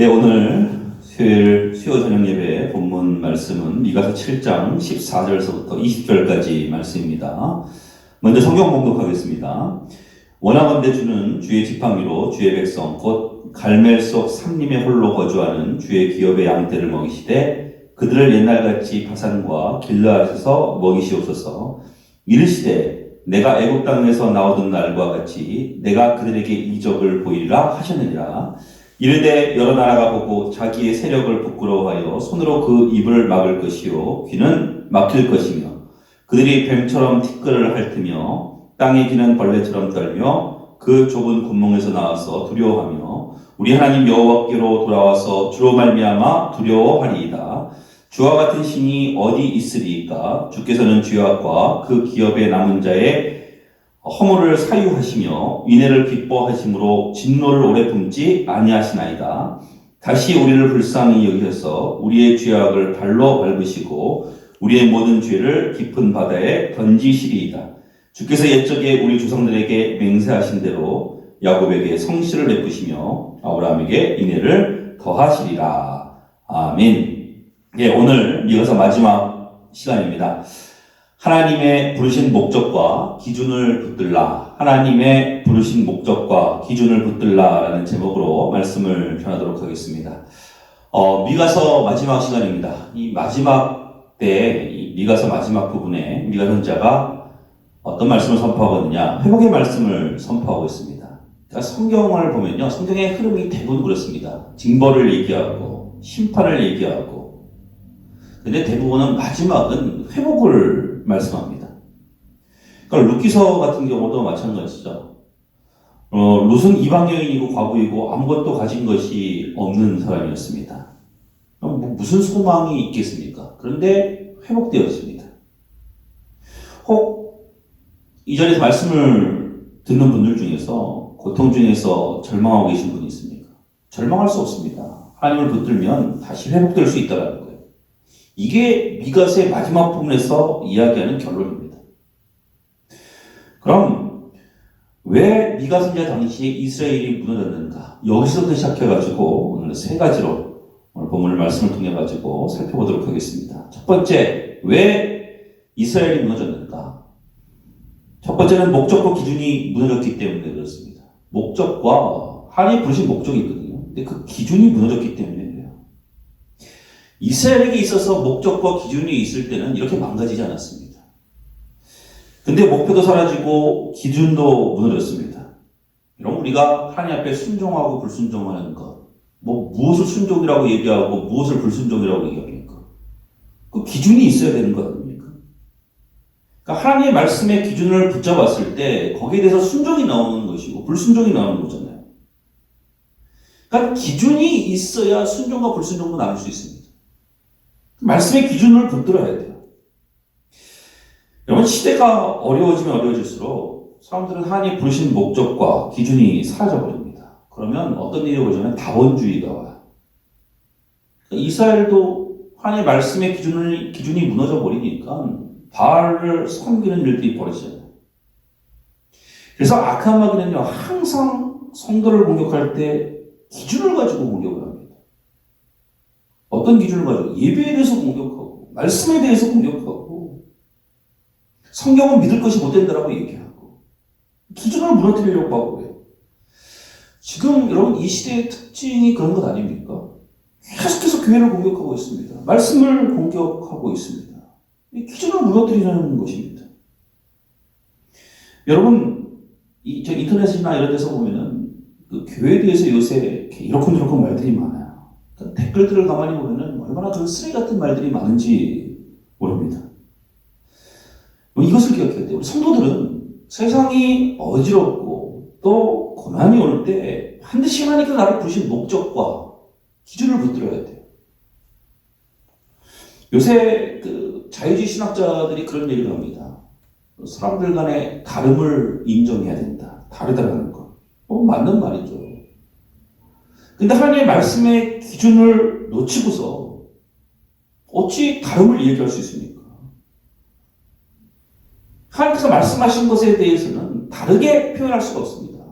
예, 오늘 수요일 수요 저녁 예배 본문 말씀은 미가서 7장 14절서부터 20절까지 말씀입니다. 먼저 성경 봉독하겠습니다. 원하건대 주는 주의 지팡이로 주의 백성 곧 갈멜 속 삼림의 홀로 거주하는 주의 기업의 양떼를 먹이시되 그들을 옛날같이 바산과 길르앗에서 먹이시옵소서 이르시되 내가 애굽 땅에서 나오던 날과 같이 내가 그들에게 이적을 보이리라 하셨느니라 이르되 여러 나라가 보고 자기의 세력을 부끄러워하여 손으로 그 입을 막을 것이요 귀는 막힐 것이며 그들이 뱀처럼 티끌을 핥으며 땅에 기는 벌레처럼 떨며 그 좁은 구멍에서 나와서 두려워하며 우리 하나님 여호와께로 돌아와서 주로 말미암아 두려워하리이다. 주와 같은 신이 어디 있으리이까? 주께서는 죄악과 그 기업에 남은 자의 허물을 사유하시며 위내를 기뻐하심으로 진노를 오래 품지 아니하시나이다. 다시 우리를 불쌍히 여기셔서 우리의 죄악을 발로 밟으시고 우리의 모든 죄를 깊은 바다에 던지시리이다. 주께서 옛적에 우리 조상들에게 맹세하신 대로 야곱에게 성실을 베푸시며 아브라함에게 인애를 더하시리라. 아멘. 예, 오늘 미가서 마지막 시간입니다. 하나님의 부르신 목적과 기준을 붙들라. 하나님의 부르신 목적과 기준을 붙들라라는 제목으로 말씀을 전하도록 하겠습니다. 어, 미가서 마지막 시간입니다. 이 마지막 때, 이 미가서 마지막 부분에 미가 선자가 어떤 말씀을 선포하거든요. 회복의 말씀을 선포하고 있습니다. 그러니까 성경을 보면요. 성경의 흐름이 대부분 그렇습니다. 징벌을 얘기하고, 심판을 얘기하고, 근데 대부분은 마지막은 회복을 말씀합니다. 그러니까 루키서 같은 경우도 마찬가지죠. 어, 룻은 이방 여인이고 과부이고 아무것도 가진 것이 없는 사람이었습니다. 뭐 무슨 소망이 있겠습니까? 그런데 회복되었습니다. 혹 이전에 말씀을 듣는 분들 중에서 고통 중에서 절망하고 계신 분이 있습니까? 절망할 수 없습니다. 하나님을 붙들면 다시 회복될 수 있다는 거예요. 이게 미가스의 마지막 부분에서 이야기하는 결론입니다. 그럼 왜 미가 선자 당시에 이스라엘이 무너졌는가? 여기서부터 시작해가지고 오늘 세 가지로 오늘 본문을 말씀을 통해 가지고 살펴보도록 하겠습니다. 첫 번째, 왜 이스라엘이 무너졌는가? 첫 번째는 목적과 기준이 무너졌기 때문에 그렇습니다. 목적과 하나님 부르신 목적이 있거든요. 근데 그 기준이 무너졌기 때문에. 이스라엘에게 있어서 목적과 기준이 있을 때는 이렇게 망가지지 않았습니다. 근데 목표도 사라지고 기준도 무너졌습니다. 여러분 우리가 하나님 앞에 순종하고 불순종하는 것, 뭐 무엇을 순종이라고 얘기하고 무엇을 불순종이라고 얘기합니까? 그 기준이 있어야 되는 거 아닙니까? 그러니까 하나님의 말씀의 기준을 붙잡았을 때 거기에 대해서 순종이 나오는 것이고 불순종이 나오는 거잖아요. 그러니까 기준이 있어야 순종과 불순종도 나눌 수 있습니다. 말씀의 기준을 붙들어야 돼요. 여러분 시대가 어려워지면 어려워질수록 사람들은 하나님 부르신 목적과 기준이 사라져버립니다. 그러면 어떤 일이 오냐면 다원주의가 와요. 이스라엘도 하나님의 말씀의 기준을, 기준이 무너져 버리니까 바알을 섬기는 일들이 벌어지잖아요. 그래서 악한 마귀는요, 항상 성도를 공격할 때 기준을 가지고 공격을. 어떤 기준을 가지고? 예배에 대해서 공격하고, 말씀에 대해서 공격하고, 성경은 믿을 것이 못 된다라고 얘기하고, 기준을 무너뜨리려고 하고 그래요. 지금 여러분 이 시대의 특징이 그런 것 아닙니까? 계속해서 교회를 공격하고 있습니다. 말씀을 공격하고 있습니다. 이 기준을 무너뜨리려는 것입니다. 여러분, 이, 저 인터넷이나 이런 데서 보면은 그 교회에 대해서 요새 이렇쿵저렇쿵 말들이 많아요. 댓글들을 가만히 보면은 얼마나 그 쓰레기 같은 말들이 많은지 모릅니다. 뭐 이것을 기억해야 돼요. 우리 성도들은 세상이 어지럽고 또 고난이 올 때 반드시 하나님께서 나를 부르신 목적과 기준을 붙들어야 돼요. 요새 그 자유주의 신학자들이 그런 얘기를 합니다. 사람들 간의 다름을 인정해야 된다. 다르다라는 것. 어, 맞는 말이죠. 근데 하나님의 말씀의 기준을 놓치고서 어찌 다름을 얘기할 수 있습니까? 하나님께서 말씀하신 것에 대해서는 다르게 표현할 수가 없습니다.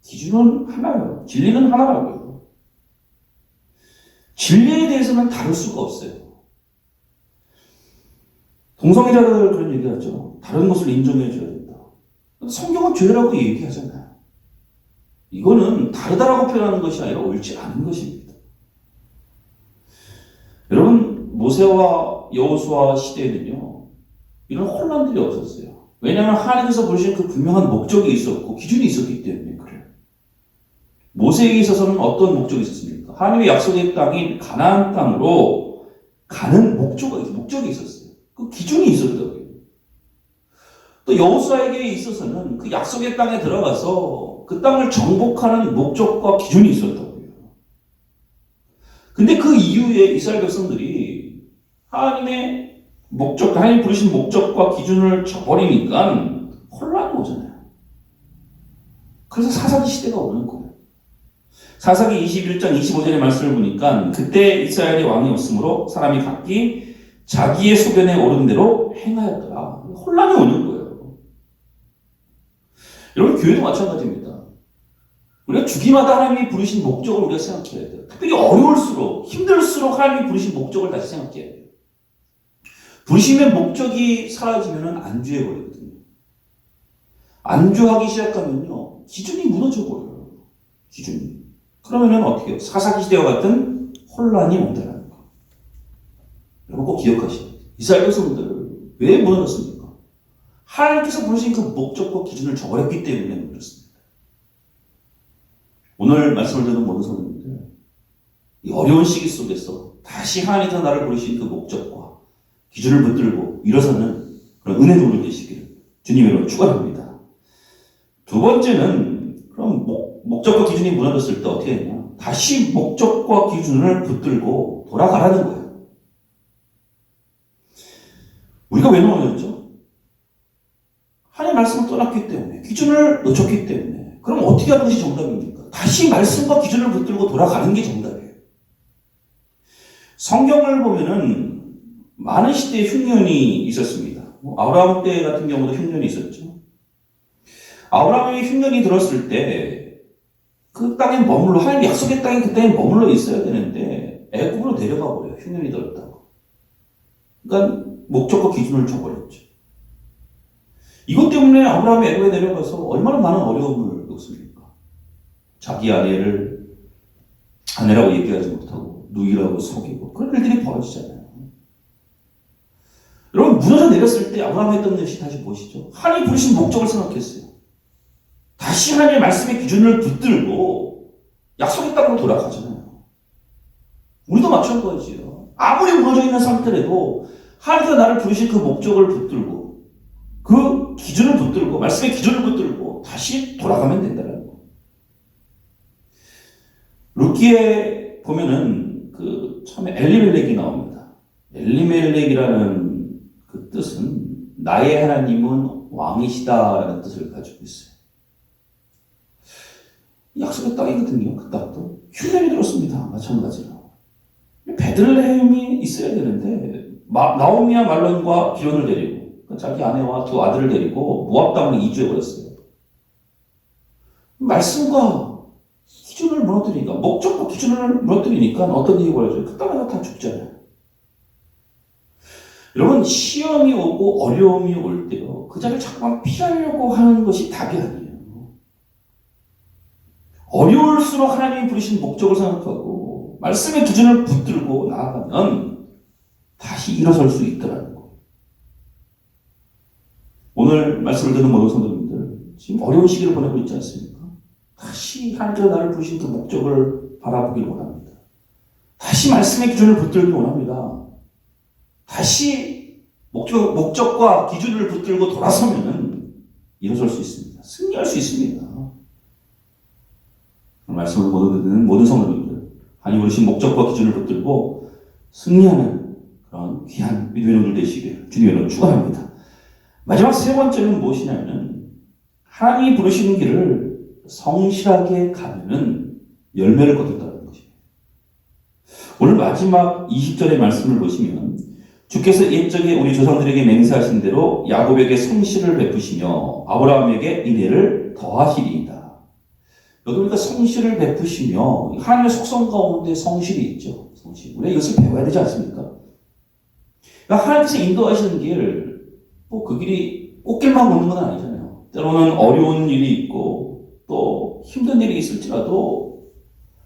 기준은 하나예요. 진리는 하나라고요. 진리에 대해서는 다를 수가 없어요. 동성애자들 그런 얘기하죠. 다른 것을 인정해 줘야 된다. 성경은 죄라고 얘기하잖아요. 이거는 다르다라고 표현하는 것이 아니라 옳지 않은 것입니다. 여러분 모세와 여호수아 시대에는요 이런 혼란들이 없었어요. 왜냐하면 하나님께서 부르신 그 분명한 목적이 있었고 기준이 있었기 때문에 그래요. 모세에게 있어서는 어떤 목적이 있었습니까? 하나님의 약속의 땅인 가나안 땅으로 가는 목적이 목적이 있었어요. 그 기준이 있었다고요. 또 여호수아에게 있어서는 그 약속의 땅에 들어가서 그 땅을 정복하는 목적과 기준이 있었다고요. 근데 그 이후에 이스라엘 백성들이 하나님의 목적, 하나님 부르신 목적과 기준을 저버리니까 혼란이 오잖아요. 그래서 사사기 시대가 오는 거예요. 사사기 21장 25절의 말씀을 보니까 그때 이스라엘의 왕이 없으므로 사람이 각기 자기의 소견에 오른 대로 행하였더라. 혼란이 오는 거예요. 여러분, 교회도 마찬가지입니다. 우리가 주기마다 하나님이 부르신 목적을 우리가 생각해야 돼요. 특별히 어려울수록, 힘들수록 하나님이 부르신 목적을 다시 생각해야 돼요. 부르심의 목적이 사라지면 안주해버리거든요. 안주하기 시작하면요, 기준이 무너져버려요. 기준이. 그러면은 어떻게 해요? 사사기 시대와 같은 혼란이 온다는 거. 여러분 꼭 기억하시죠. 이스라엘 백성들 왜 무너졌습니까? 하나님께서 부르신 그 목적과 기준을 저버렸기 때문에 그렇습니다. 오늘 말씀을 듣는 모든 성도님들, 이 어려운 시기 속에서 다시 하나님께서 나를 부르신 그 목적과 기준을 붙들고 일어서는 그런 은혜로운 되시기를 주님으로 축원합니다. 두 번째는 그럼 목, 목적과 기준이 무너졌을 때 어떻게 했냐? 다시 목적과 기준을 붙들고 돌아가라는 거예요. 우리가 왜 넘어졌죠? 하나님 말씀을 떠났기 때문에, 기준을 놓쳤기 때문에. 그럼 어떻게 하는 것이 정답입니까? 다시 말씀과 기준을 붙들고 돌아가는 게 정답이에요. 성경을 보면은 많은 시대에 흉년이 있었습니다. 뭐 아브라함 때 같은 경우도 흉년이 있었죠. 아브라함이 흉년이 들었을 때 그 땅에 머물러 하나님 약속의 땅에 그 땅에 머물러 있어야 되는데 애굽으로 내려가 버려요. 흉년이 들었다고. 그러니까 목적과 기준을 줘버렸죠. 이것 때문에 아브라함이 애굽에 내려가서 얼마나 많은 어려움을? 자기 아내를 아내라고 얘기하지 못하고 누이라고 속이고 그런 일들이 벌어지잖아요. 여러분 무너져 내렸을 때 아브라함이 했던 것이 다시 보시죠. 하나님 부르신 목적을 생각했어요. 다시 하나님의 말씀의 기준을 붙들고 약속의 땅으로 돌아가잖아요. 우리도 마찬가지예요. 아무리 무너져 있는 상태라도 하나님께서 나를 부르신 그 목적을 붙들고 그 기준을 붙들고 말씀의 기준을 붙들고 다시 돌아가면 된다는 거. 루키에 보면은 그 처음에 엘리멜렉이 나옵니다. 엘리멜렉이라는 그 뜻은 나의 하나님은 왕이시다라는 뜻을 가지고 있어요. 약속의 땅이거든요. 그 땅도 흉년이 들었습니다. 마찬가지로. 베들레헴이 있어야 되는데 마, 나오미와 말론과 기론을 데리고 자기 아내와 두 아들을 데리고 모압 땅으로 이주해 버렸어요. 말씀과 기준을 무너뜨리니까 목적과 기준을 무너뜨리니까 어떤 일이 벌어져요? 그 땅에서 다 죽잖아요. 여러분 시험이 오고 어려움이 올 때요 그 자리를 자꾸만 피하려고 하는 것이 답이 아니에요. 어려울수록 하나님이 부르신 목적을 생각하고 말씀의 기준을 붙들고 나아가면 다시 일어설 수 있더라는 거. 오늘 말씀을 듣는 모든 성도님들 지금 어려운 시기를 보내고 있지 않습니까? 다시 하나님께서 나를 부르신 그 목적을 바라보길 원합니다. 다시 말씀의 기준을 붙들기 원합니다. 다시 목적, 목적과 기준을 붙들고 돌아서면 일어설 수 있습니다. 승리할 수 있습니다. 말씀을 모두 듣는 모든 성도님들, 하나님 부르신 목적과 기준을 붙들고 승리하는 그런 귀한 믿음의 놈들 되시길 주님의 이름으로 축원합니다. 마지막 세 번째는 무엇이냐면 하나님이 부르시는 길을 성실하게 가면은 열매를 거둔다는 것입니다. 오늘 마지막 20절의 말씀을 보시면 주께서 옛적에 우리 조상들에게 맹세하신 대로 야곱에게 성실을 베푸시며 아브라함에게 인애를 더하시리이다. 여기 우리가 성실을 베푸시며 하나님의 속성 가운데 성실이 있죠. 성실. 우리가 이것을 배워야 되지 않습니까? 그러니까 하나님께서 인도하시는 길, 뭐 그 길이 꽃길만 걷는 건 아니잖아요. 때로는 어려운 일이 있고 또 힘든 일이 있을지라도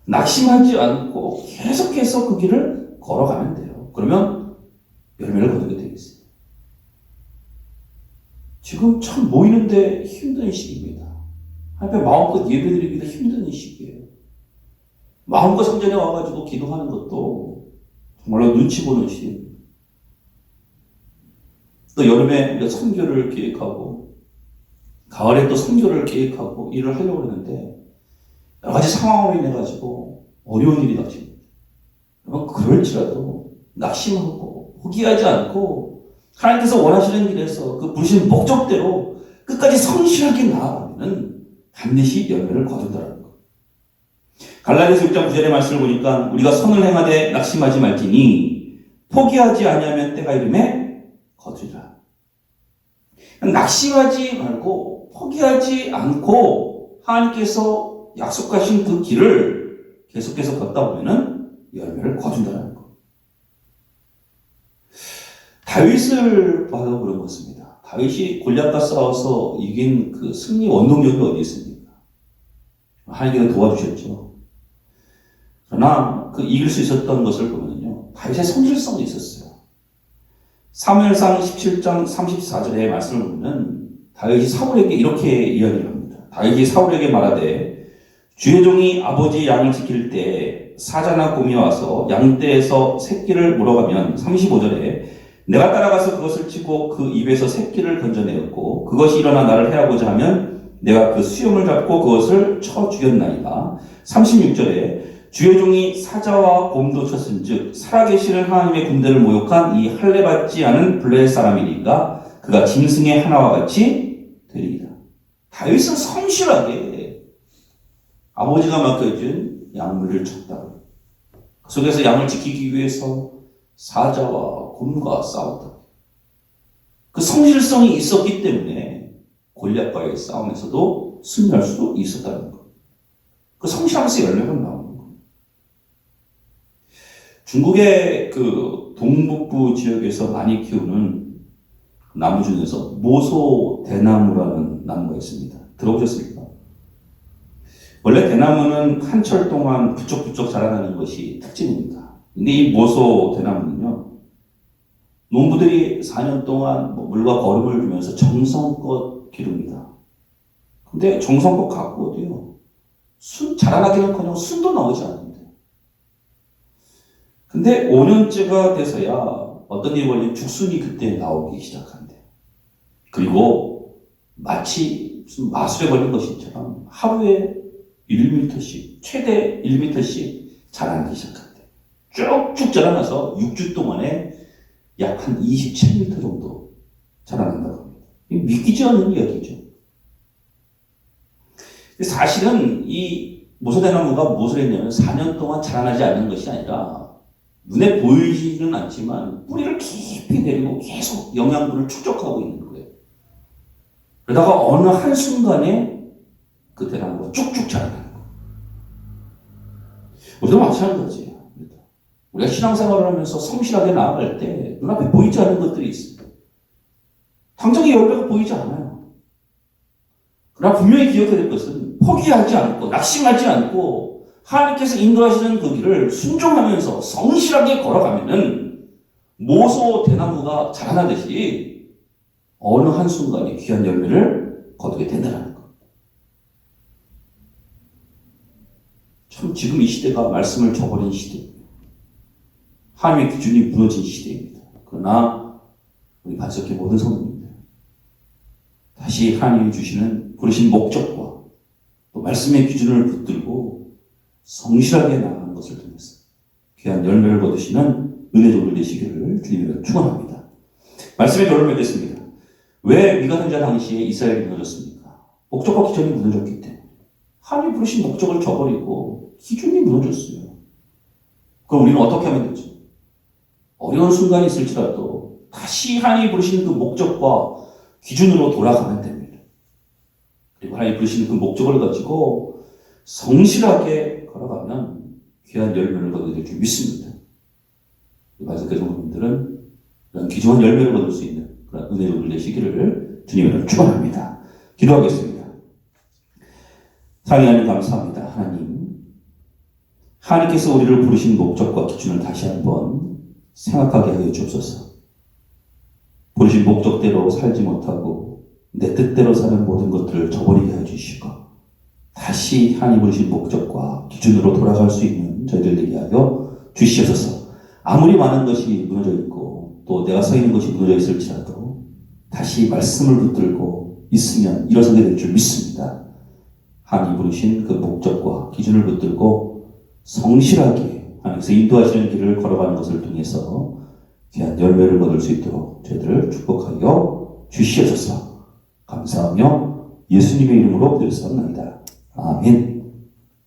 낙심하지 않고 계속해서 그 길을 걸어가면 돼요. 그러면 열매를 거두게 되겠어요. 지금 참 모이는데 힘든 시기입니다. 하나님 마음껏 예배드리기도 힘든 시기예요. 마음껏 성전에 와가지고 기도하는 것도 정말로 눈치 보는 시기입니다. 또 여름에 우리가 선교를 계획하고 가을에 또 선교를 계획하고 일을 하려고 했는데 여러 가지 상황으로 인해 가지고 어려운 일이 닥칩니다. 그럴지라도 낙심하고 포기하지 않고 하나님께서 원하시는 길에서 그 부르신 목적대로 끝까지 성실하게 나아가면 반드시 열매를 거둔다는 것. 갈라디아서 6장 9절의 말씀을 보니까 우리가 선을 행하되 낙심하지 말지니 포기하지 아니하면 때가 이름에 거두리라. 낙심하지 말고 포기하지 않고 하나님께서 약속하신 그 길을 계속해서 걷다 보면은 열매를 거둔다는 것. 다윗을 봐도 그런 것입니다. 다윗이 골리앗과 싸워서 이긴 그 승리 원동력이 어디 있습니까? 하나님께서 도와주셨죠. 그러나 그 이길 수 있었던 것을 보면요. 다윗의 성실성이 있었어요. 사무엘상 17장 34절의 말씀을 보면 다윗이 사울에게 이렇게 이야기를 합니다. 다윗이 사울에게 말하되 주의 종이 아버지 양을 지킬 때 사자나 곰이 와서 양떼에서 새끼를 물어가면 35절에 내가 따라가서 그것을 치고 그 입에서 새끼를 건져내었고 그것이 일어나 나를 해하고자 하면 내가 그 수염을 잡고 그것을 쳐 죽였나이다. 36절에 주의 종이 사자와 곰도 쳤은즉 살아계시는 하나님의 군대를 모욕한 이 할례받지 않은 블레 사람이니까 그가 짐승의 하나와 같이 되리이다. 다윗은 성실하게 아버지가 맡겨준 양물을 쳤다. 그 속에서 양을 지키기 위해서 사자와 곰과 싸웠다. 그 성실성이 있었기 때문에 골리앗과의 싸움에서도 승리할 수도 있었다는 것. 그 성실하면서 열매가 나오는 것. 중국의 그 동북부 지역에서 많이 키우는 나무 중에서 모소 대나무라는 나무가 있습니다. 들어보셨습니까? 원래 대나무는 한철 동안 부쩍부쩍 자라나는 것이 특징입니다. 근데 이 모소 대나무는요, 농부들이 4년 동안 뭐 물과 거름을 주면서 정성껏 기릅니다. 근데 정성껏 가꾸어도요, 순, 자라나기는 커녕 순도 나오지 않는데. 근데 5년째가 돼서야 어떤 일이 걸린 죽순이 그때 나오기 시작한대. 그리고 마치 무슨 마술에 걸린 것처럼 하루에 1m씩, 최대 1m씩 자라나기 시작한대. 쭉쭉 자라나서 6주 동안에 약 한 27m 정도 자라난다고 합니다. 믿기지 않는 이야기죠. 사실은 이 모소대나무가 무엇을 했냐면 4년 동안 자라나지 않는 것이 아니라 눈에 보이지는 않지만 뿌리를 깊이 내리고 계속 영양분을 축적하고 있는 거예요. 그러다가 어느 한순간에 그 대나무가 쭉쭉 자라나는 거예요. 우리도 마찬가지예요. 우리가 신앙생활을 하면서 성실하게 나아갈 때 눈앞에 보이지 않는 것들이 있어요. 당장의 열매가 보이지 않아요. 그러나 분명히 기억해야 될 것은 포기하지 않고 낙심하지 않고 하나님께서 인도하시는 그 길을 순종하면서 성실하게 걸어가면은 모소 대나무가 자라나듯이 어느 한순간에 귀한 열매를 거두게 된다는 것. 참 지금 이 시대가 말씀을 저버린 시대. 하나님의 기준이 무너진 시대입니다. 그러나 우리 반석의 모든 성도님들 다시 하나님이 주시는 부르신 목적과 또 말씀의 기준을 붙들고 성실하게 나아가는 것을 통해서 귀한 열매를 거두시는 은혜적으로 되시기를 주님으로 축원합니다. 말씀의 결론을 맺겠습니다. 왜 미가 선자 당시에 이스라엘이 무너졌습니까? 목적과 기준이 무너졌기 때문에 하나님 부르신 목적을 저버리고 기준이 무너졌어요. 그럼 우리는 어떻게 하면 되죠? 어려운 순간이 있을지라도 다시 하나님이 부르시는 그 목적과 기준으로 돌아가면 됩니다. 그리고 하나님이 부르시는 그 목적을 가지고 성실하게 걸어가면 귀한 열매를 거두게 될 줄 믿습니다. 말씀께 성도님들은 그런 귀중한 열매를 얻을 수 있는 은혜를 되시기를 주님으로 축원합니다. 기도하겠습니다. 상의 하나님 감사합니다. 하나님. 하나님께서 우리를 부르신 목적과 기준을 다시 한번 생각하게 하여 주옵소서. 부르신 목적대로 살지 못하고 내 뜻대로 사는 모든 것들을 저버리게 하여 주시고 다시 하나님 부르신 목적과 기준으로 돌아갈 수 있는 저희들 되게 하여 주시옵소서. 아무리 많은 것이 무너져 있고 또 내가 서 있는 것이 무너져 있을지라도 다시 말씀을 붙들고 있으면 일어서게 될 줄 믿습니다. 하나님 부르신 그 목적과 기준을 붙들고 성실하게 하나님께서 인도하시는 길을 걸어가는 것을 통해서 귀한 열매를 얻을 수 있도록 저희들을 축복하여 주시옵소서. 감사하며 예수님의 이름으로 드렸사옵나이다. 아멘.